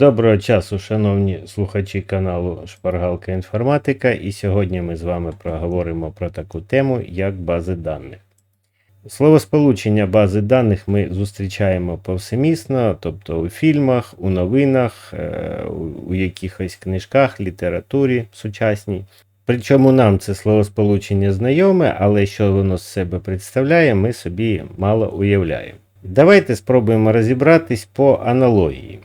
Доброго часу, шановні слухачі каналу Шпаргалка Інформатика. І сьогодні ми з вами проговоримо про таку тему, як бази даних. Словосполучення бази даних ми зустрічаємо повсемісно, тобто у фільмах, у новинах, е, у- якихось книжках, літературі сучасній. Причому нам це словосполучення знайоме, але що воно з себе представляє, ми собі мало уявляємо. Давайте спробуємо розібратись по аналогії.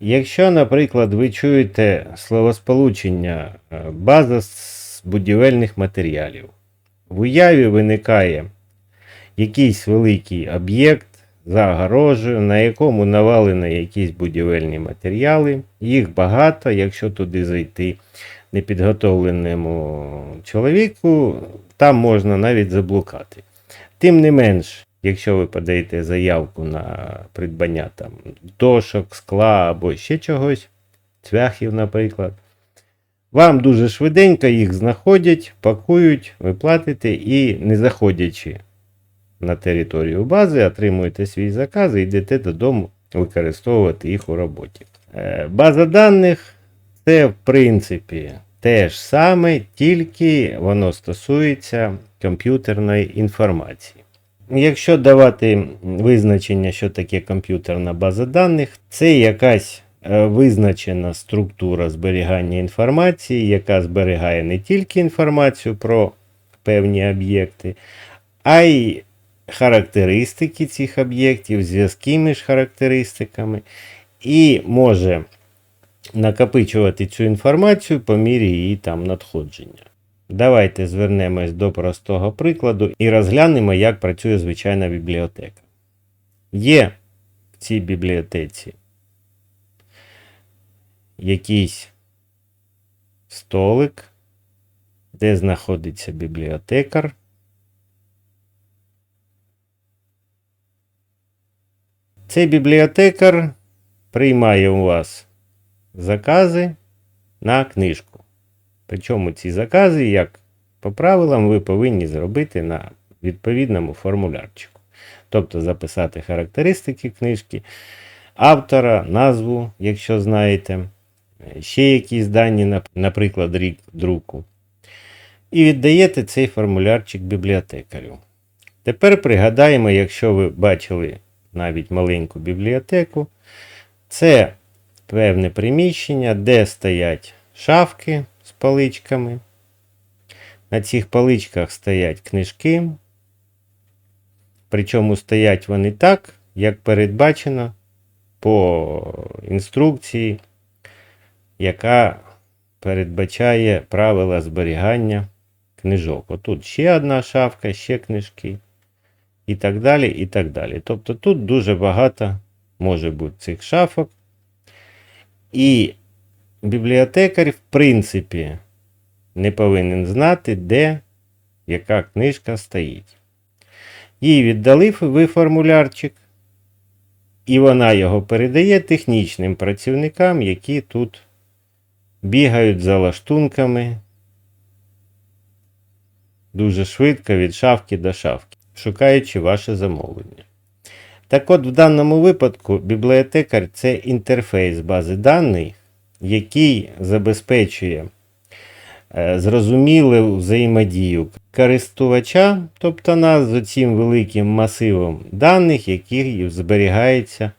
Якщо, наприклад, ви чуєте словосполучення е, база з будівельних матеріалів, в уяві виникає якийсь великий об'єкт за огорожею, на якому навалені якісь будівельні матеріали. Їх багато, якщо туди зайти непідготовленому чоловіку, там можна навіть заблукати. Тим не менш, якщо ви подаєте заявку на придбання там, дошок, скла або ще чогось, цвяхів, наприклад, вам дуже швиденько їх знаходять, пакують, ви платите і, не заходячи на територію бази, отримуєте свій заказ і йдете додому використовувати їх у роботі. Е, База даних це, в принципі, те ж саме, тільки воно стосується комп'ютерної інформації. Якщо давати визначення, що таке комп'ютерна база даних, це якась е, визначена структура зберігання інформації, яка зберігає не тільки інформацію про певні об'єкти, а й характеристики цих об'єктів, зв'язки між характеристиками, і може накопичувати цю інформацію по мірі її там надходження. Давайте звернемось до простого прикладу і розглянемо, як працює звичайна бібліотека. Є в цій бібліотеці якийсь столик, де знаходиться бібліотекар. Цей бібліотекар приймає у вас закази на книжку. Причому ці закази, як по правилам, ви повинні зробити на відповідному формулярчику. Тобто записати характеристики книжки, автора, назву, якщо знаєте, ще якісь дані, наприклад, рік друку. І віддаєте цей формулярчик бібліотекарю. Тепер пригадаємо, якщо ви бачили навіть маленьку бібліотеку, це певне приміщення, де стоять шафки паличками. На цих паличках стоять книжки. Причому стоять вони так, як передбачено по інструкції, яка передбачає правила зберігання книжок. Отут ще одна шафка, ще книжки. І так далі, і так далі. Тобто тут дуже багато може бути цих шафок. І бібліотекар, в принципі, не повинен знати, де яка книжка стоїть. Їй віддали ви формулярчик, і вона його передає технічним працівникам, які тут бігають за лаштунками дуже швидко від шафки до шафки, шукаючи ваше замовлення. Так от, в даному випадку бібліотекар це інтерфейс бази даних, який забезпечує е, зрозумілу взаємодію користувача, тобто нас з цим великим масивом даних, який зберігається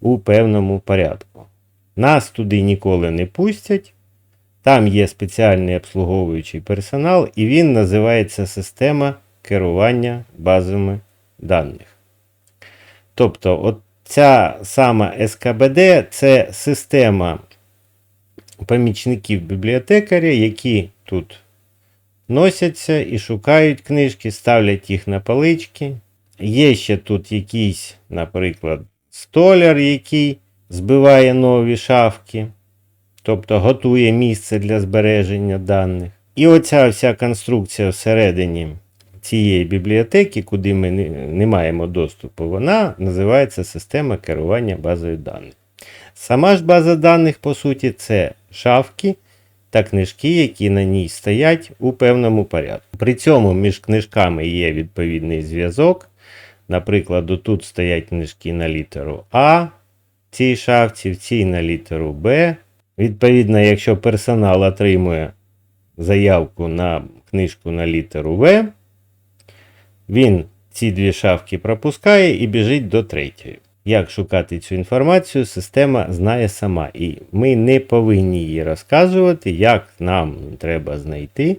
у певному порядку. Нас туди ніколи не пустять. Там є спеціальний обслуговуючий персонал, і він називається система керування базами даних. Тобто, от ця сама СКБД це система помічників бібліотекаря, які тут носяться і шукають книжки, ставлять їх на палички. Є ще тут якийсь, наприклад, столяр, який збиває нові шафки, тобто готує місце для збереження даних. І оця вся конструкція всередині цієї бібліотеки, куди ми не, маємо доступу, вона називається система керування базою даних. Сама ж база даних, по суті, це шафки та книжки, які на ній стоять у певному порядку. При цьому між книжками є відповідний зв'язок. Наприклад, тут стоять книжки на літеру А, в цій шафці, в цій на літеру Б. Відповідно, якщо персонал отримує заявку на книжку на літеру В, він ці дві шафки пропускає і біжить до третьої. Як шукати цю інформацію, система знає сама, і ми не повинні їй розказувати, як нам треба знайти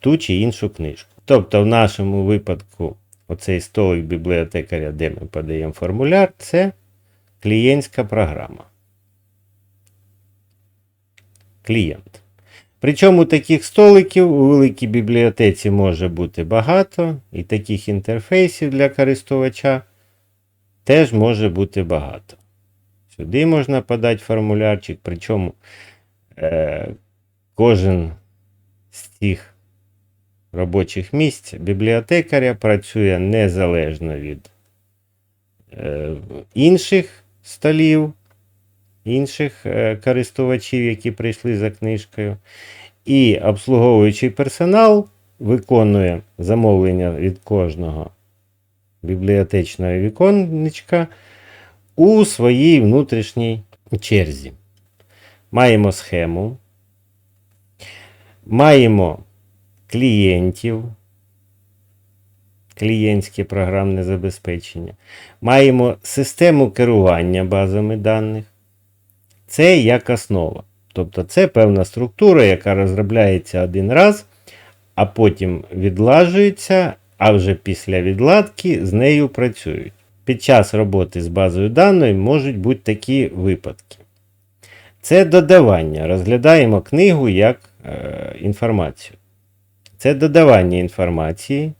ту чи іншу книжку. Тобто, в нашому випадку, оцей столик бібліотекаря, де ми подаємо формуляр, це клієнтська програма. Клієнт. Причому таких столиків у великій бібліотеці може бути багато, і таких інтерфейсів для користувача теж може бути багато. Сюди можна подати формулярчик, причому е, кожен з цих робочих місць бібліотекаря працює незалежно від е, інших столів, інших е, користувачів, які прийшли за книжкою. І обслуговуючий персонал виконує замовлення від кожного бібліотечного віконечка у своїй внутрішній черзі. Маємо схему, маємо клієнтів, клієнтське програмне забезпечення, маємо систему керування базами даних. Це як основа. Тобто це певна структура, яка розробляється один раз, а потім відлажується, а вже після відладки з нею працюють. Під час роботи з базою даних можуть бути такі випадки. Це додавання. Розглядаємо книгу як е, інформацію. Це додавання інформації,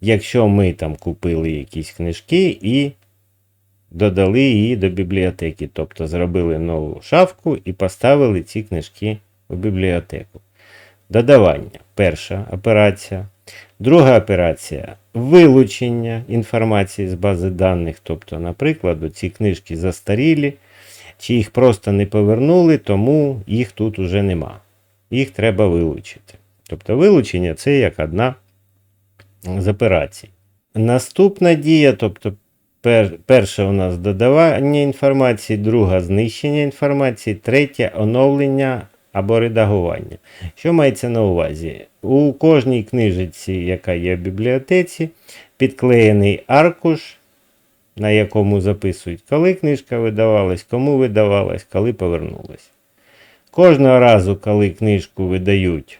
якщо ми там купили якісь книжки і додали її до бібліотеки. Тобто зробили нову шафку і поставили ці книжки у бібліотеку. Додавання. Перша операція. Друга операція вилучення інформації з бази даних. Тобто, наприклад, ці книжки застарілі, чи їх просто не повернули, тому їх тут уже нема. Їх треба вилучити. Тобто вилучення це як одна з операцій. Наступна дія, тобто пер, перша у нас додавання інформації, друга знищення інформації, третя оновлення або редагування. Що мається на увазі? У кожній книжиці, яка є в бібліотеці, підклеєний аркуш, на якому записують, коли книжка видавалась, кому видавалась, коли повернулась. Кожного разу, коли книжку видають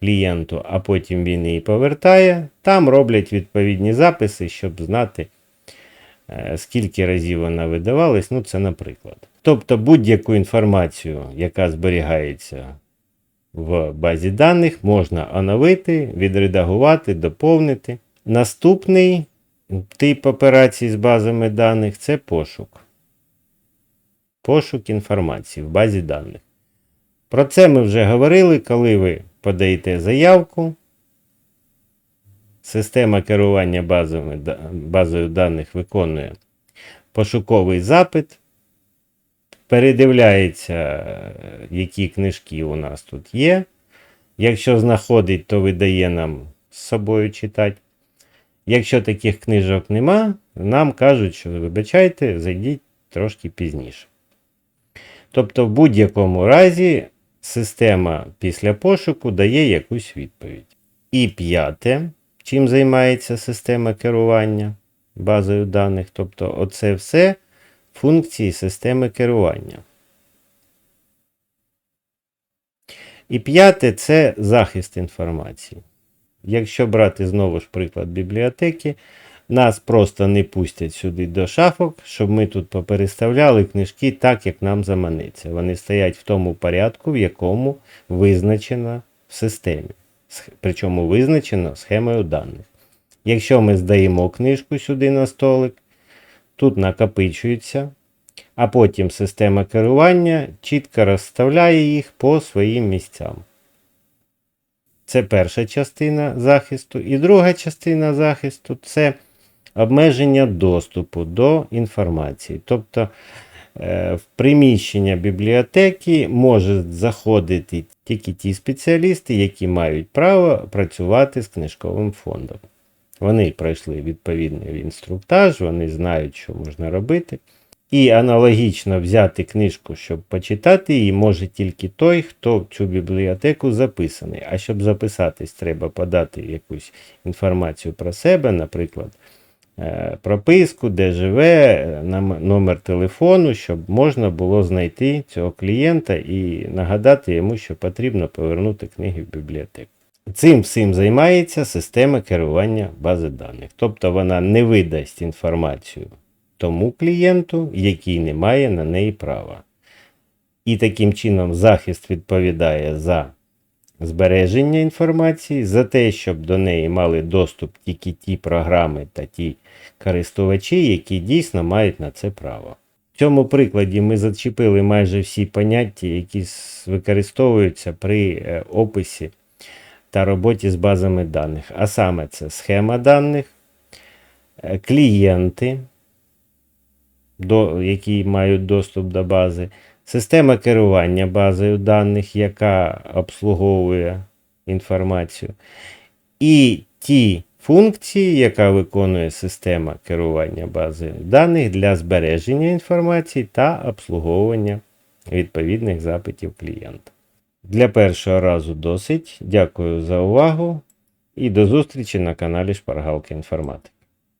клієнту, а потім він її повертає, там роблять відповідні записи, щоб знати, скільки разів вона видавалась. Ну, це наприклад. Тобто будь-яку інформацію, яка зберігається в базі даних, можна оновити, відредагувати, доповнити. Наступний тип операцій з базами даних це пошук. Пошук інформації в базі даних. Про це ми вже говорили, коли ви подаєте заявку. Система керування базами, базою даних виконує пошуковий запит, передивляється, які книжки у нас тут є. Якщо знаходить, то видає нам з собою читати. Якщо таких книжок нема, нам кажуть, що вибачайте, зайдіть трошки пізніше. Тобто, в будь-якому разі система після пошуку дає якусь відповідь. І п'яте, чим займається система керування базою даних. Тобто, оце все функції системи керування. І п'яте це захист інформації. Якщо брати знову ж приклад бібліотеки, нас просто не пустять сюди до шафок, щоб ми тут попереставляли книжки так, як нам заманиться. Вони стоять в тому порядку, в якому визначено в системі. Причому визначено схемою даних. Якщо ми здаємо книжку сюди на столик, тут накопичується, а потім система керування чітко розставляє їх по своїм місцям. Це перша частина захисту. І друга частина захисту це обмеження доступу до інформації. Тобто е, в приміщення бібліотеки можуть заходити тільки ті спеціалісти, які мають право працювати з книжковим фондом. Вони пройшли відповідний інструктаж, вони знають, що можна робити. І аналогічно взяти книжку, щоб почитати її, може тільки той, хто в цю бібліотеку записаний. А щоб записатись, треба подати якусь інформацію про себе, наприклад, прописку, де живе, е, номер телефону, щоб можна було знайти цього клієнта і нагадати йому, що потрібно повернути книги в бібліотеку. Цим всім займається система керування бази даних. Тобто вона не видасть інформацію тому клієнту, який не має на неї права. І таким чином захист відповідає за збереження інформації, за те, щоб до неї мали доступ тільки ті програми та ті користувачі, які дійсно мають на це право. В цьому прикладі ми зачепили майже всі поняття, які використовуються при е, описі та роботі з базами даних. А саме це схема даних, е, клієнти, які мають доступ до бази, система керування базою даних, яка обслуговує інформацію, і ті функції, яка виконує система керування базою даних для збереження інформації та обслуговування відповідних запитів клієнта. Для першого разу досить. Дякую за увагу і до зустрічі на каналі Шпаргалки інформатики.